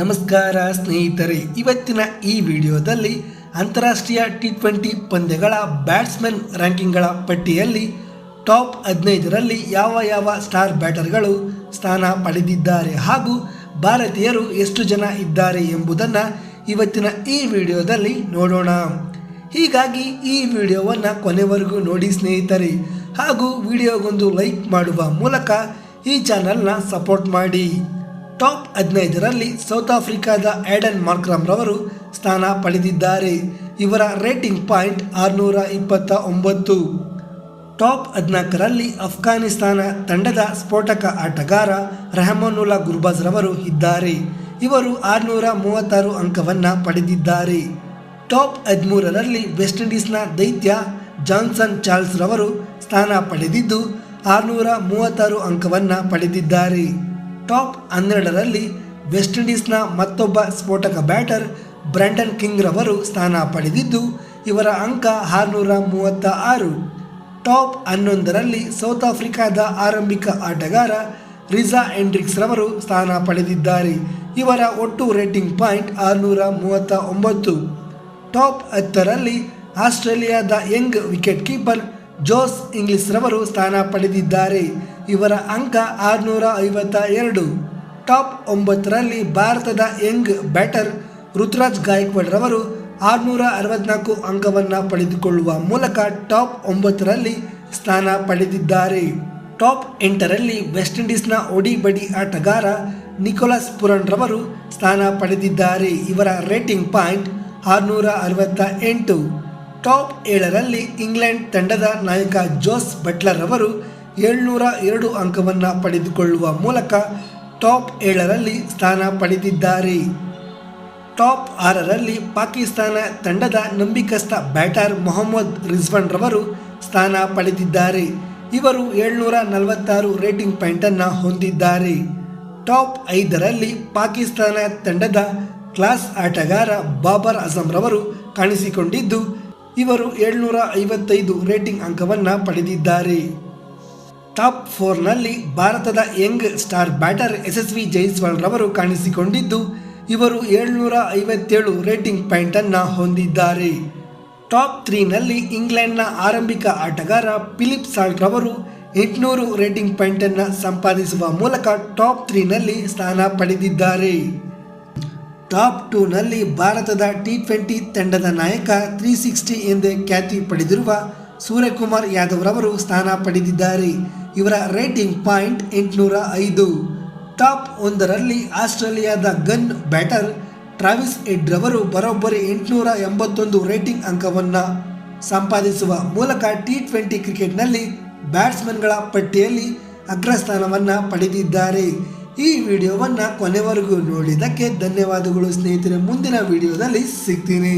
ನಮಸ್ಕಾರ ಸ್ನೇಹಿತರೆ, ಇವತ್ತಿನ ಈ ವಿಡಿಯೋದಲ್ಲಿ ಅಂತಾರಾಷ್ಟ್ರೀಯ ಟಿ ಟ್ವೆಂಟಿ ಪಂದ್ಯಗಳ ಬ್ಯಾಟ್ಸ್ಮನ್ ರ್ಯಾಂಕಿಂಗ್ಗಳ ಪಟ್ಟಿಯಲ್ಲಿ ಟಾಪ್ ಹದಿನೈದರಲ್ಲಿ ಯಾವ ಯಾವ ಸ್ಟಾರ್ ಬ್ಯಾಟರ್ಗಳು ಸ್ಥಾನ ಪಡೆದಿದ್ದಾರೆ ಹಾಗೂ ಭಾರತೀಯರು ಎಷ್ಟು ಜನ ಇದ್ದಾರೆ ಎಂಬುದನ್ನು ಇವತ್ತಿನ ಈ ವಿಡಿಯೋದಲ್ಲಿ ನೋಡೋಣ. ಹೀಗಾಗಿ ಈ ವಿಡಿಯೋವನ್ನು ಕೊನೆವರೆಗೂ ನೋಡಿ ಸ್ನೇಹಿತರೆ, ಹಾಗೂ ವಿಡಿಯೋಗೊಂದು ಲೈಕ್ ಮಾಡುವ ಮೂಲಕ ಈ ಚಾನಲ್ನ ಸಪೋರ್ಟ್ ಮಾಡಿ. ಟಾಪ್ ಹದಿನೈದರಲ್ಲಿ ಸೌತ್ ಆಫ್ರಿಕಾದ ಆ್ಯಡನ್ ಮಾರ್ಕ್ರಾಮ್ ರವರು ಸ್ಥಾನ ಪಡೆದಿದ್ದಾರೆ. ಇವರ ರೇಟಿಂಗ್ ಪಾಯಿಂಟ್ ಆರುನೂರ ಇಪ್ಪತ್ತ ಒಂಬತ್ತು ಟಾಪ್ ಹದಿನಾಲ್ಕರಲ್ಲಿ ಅಫ್ಘಾನಿಸ್ತಾನ ತಂಡದ ಸ್ಫೋಟಕ ಆಟಗಾರ ರೆಹಮಾನುಲ್ಲಾ ಗುರ್ಬಾಜ್ ರವರು ಇದ್ದಾರೆ. ಇವರು ಆರುನೂರ ಮೂವತ್ತಾರು ಅಂಕವನ್ನು ಪಡೆದಿದ್ದಾರೆ. ಟಾಪ್ ಹದಿಮೂರರಲ್ಲಿ ವೆಸ್ಟ್ ಇಂಡೀಸ್ನ ದೈತ್ಯ ಜಾನ್ಸನ್ ಚಾರ್ಲ್ಸ್ ರವರು ಸ್ಥಾನ ಪಡೆದಿದ್ದು ಆರುನೂರ ಮೂವತ್ತಾರು ಅಂಕವನ್ನು ಪಡೆದಿದ್ದಾರೆ. ಟಾಪ್ ಹನ್ನೆರಡರಲ್ಲಿ ವೆಸ್ಟ್ ಇಂಡೀಸ್ನ ಮತ್ತೊಬ್ಬ ಸ್ಫೋಟಕ ಬ್ಯಾಟರ್ ಬ್ರ್ಯಾಂಡನ್ ಕಿಂಗ್ ರವರು ಸ್ಥಾನ ಪಡೆದಿದ್ದು, ಇವರ ಅಂಕ ಆರುನೂರ ಮೂವತ್ತ ಆರು ಟಾಪ್ ಹನ್ನೊಂದರಲ್ಲಿ ಸೌತ್ ಆಫ್ರಿಕಾದ ಆರಂಭಿಕ ಆಟಗಾರ ರಿಜಾ ಎಂಡ್ರಿಕ್ಸ್ ರವರು ಸ್ಥಾನ ಪಡೆದಿದ್ದಾರೆ. ಇವರ ಒಟ್ಟು ರೇಟಿಂಗ್ ಪಾಯಿಂಟ್ ಆರುನೂರ ಮೂವತ್ತ ಒಂಬತ್ತು ಟಾಪ್ ಹತ್ತರಲ್ಲಿ ಆಸ್ಟ್ರೇಲಿಯಾದ young wicket keeper Jos Inglis ರವರು ಸ್ಥಾನ ಪಡೆದಿದ್ದಾರೆ. ಇವರ ಅಂಕ ಆರುನೂರ ಐವತ್ತ ಎರಡು ಟಾಪ್ ಒಂಬತ್ತರಲ್ಲಿ ಭಾರತದ ಯಂಗ್ ಬ್ಯಾಟರ್ ಋತುರಾಜ್ ಗಾಯಕ್ವಾಡ್ರವರು ಆರುನೂರ ಅರವತ್ನಾಲ್ಕು ಅಂಕವನ್ನು ಪಡೆದುಕೊಳ್ಳುವ ಮೂಲಕ ಟಾಪ್ ಒಂಬತ್ತರಲ್ಲಿ ಸ್ಥಾನ ಪಡೆದಿದ್ದಾರೆ. ಟಾಪ್ ಎಂಟರಲ್ಲಿ ವೆಸ್ಟ್ ಇಂಡೀಸ್ನ ಒಡಿ ಬಡಿ ಆಟಗಾರ ನಿಕೋಲಸ್ ಪುರನ್ ರವರು ಸ್ಥಾನ ಪಡೆದಿದ್ದಾರೆ. ಇವರ ರೇಟಿಂಗ್ ಪಾಯಿಂಟ್ ಆರುನೂರ ಅರವತ್ತ ಎಂಟು ಟಾಪ್ ಏಳರಲ್ಲಿ ಇಂಗ್ಲೆಂಡ್ ತಂಡದ ನಾಯಕ ಜೋಸ್ ಬಟ್ಲರ್ ಅವರು ಏಳ್ನೂರ ಎರಡು ಅಂಕವನ್ನು ಪಡೆದುಕೊಳ್ಳುವ ಮೂಲಕ ಟಾಪ್ ಏಳರಲ್ಲಿ ಸ್ಥಾನ ಪಡೆದಿದ್ದಾರೆ. ಟಾಪ್ ಆರರಲ್ಲಿ ಪಾಕಿಸ್ತಾನ ತಂಡದ ನಂಬಿಕಸ್ಥ ಬ್ಯಾಟರ್ ಮೊಹಮ್ಮದ್ ರಿಜ್ವಾನ್ ರವರು ಸ್ಥಾನ ಪಡೆದಿದ್ದಾರೆ. ಇವರು ಏಳ್ನೂರ ನಲವತ್ತಾರು ರೇಟಿಂಗ್ ಪಾಯಿಂಟನ್ನು ಹೊಂದಿದ್ದಾರೆ. ಟಾಪ್ ಐದರಲ್ಲಿ ಪಾಕಿಸ್ತಾನ ತಂಡದ ಕ್ಲಾಸ್ ಆಟಗಾರ ಬಾಬರ್ ಅಜಂ ರವರು ಕಾಣಿಸಿಕೊಂಡಿದ್ದು, ಇವರು ಏಳ್ನೂರ ಐವತ್ತೈದು ರೇಟಿಂಗ್ ಅಂಕವನ್ನು ಪಡೆದಿದ್ದಾರೆ. ಟಾಪ್ ಫೋರ್ನಲ್ಲಿ ಭಾರತದ young star batter Yashasvi Jaiswal ರವರು ಕಾಣಿಸಿಕೊಂಡಿದ್ದು, ಇವರು ಏಳ್ನೂರ ಐವತ್ತೇಳು ರೇಟಿಂಗ್ ಪಾಯಿಂಟನ್ನು ಹೊಂದಿದ್ದಾರೆ. ಟಾಪ್ ತ್ರೀನಲ್ಲಿ ಇಂಗ್ಲೆಂಡ್ನ ಆರಂಭಿಕ ಆಟಗಾರ ಫಿಲಿಪ್ ಸಾಲ್ಟ್ ರವರು ಎಂಟುನೂರು ರೇಟಿಂಗ್ ಪಾಯಿಂಟನ್ನು ಸಂಪಾದಿಸುವ ಮೂಲಕ ಟಾಪ್ ತ್ರೀನಲ್ಲಿ ಸ್ಥಾನ ಪಡೆದಿದ್ದಾರೆ. ಟಾಪ್ ಟೂನಲ್ಲಿ ಭಾರತದ ಟಿ ಟ್ವೆಂಟಿ ತಂಡದ ನಾಯಕ ತ್ರೀ ಸಿಕ್ಸ್ಟಿ ಎಂದೇ ಖ್ಯಾತಿ ಪಡೆದಿರುವ ಸೂರ್ಯಕುಮಾರ್ ಯಾದವ್ರವರು ಸ್ಥಾನ ಪಡೆದಿದ್ದಾರೆ. ಇವರ ರೇಟಿಂಗ್ ಪಾಯಿಂಟ್ ಎಂಟುನೂರ ಐದು. ಟಾಪ್ ಒಂದರಲ್ಲಿ ಆಸ್ಟ್ರೇಲಿಯಾದ ಗನ್ ಬ್ಯಾಟರ್ ಟ್ರಾವಿಸ್ ಎಡ್ ರವರು ಬರೋಬ್ಬರಿ ಎಂಟುನೂರ ಎಂಬತ್ತೊಂದು ರೇಟಿಂಗ್ ಅಂಕವನ್ನು ಸಂಪಾದಿಸುವ ಮೂಲಕ ಟಿ ಟ್ವೆಂಟಿ ಕ್ರಿಕೆಟ್ನಲ್ಲಿ ಬ್ಯಾಟ್ಸ್ಮನ್ಗಳ ಪಟ್ಟಿಯಲ್ಲಿ ಅಗ್ರಸ್ಥಾನವನ್ನು ಪಡೆದಿದ್ದಾರೆ. ಈ ವಿಡಿಯೋವನ್ನು ಕೊನೆವರೆಗೂ ನೋಡಿದ್ದಕ್ಕೆ ಧನ್ಯವಾದಗಳು ಸ್ನೇಹಿತರೆ. ಮುಂದಿನ ವಿಡಿಯೋದಲ್ಲಿ ಸಿಗ್ತೀನಿ.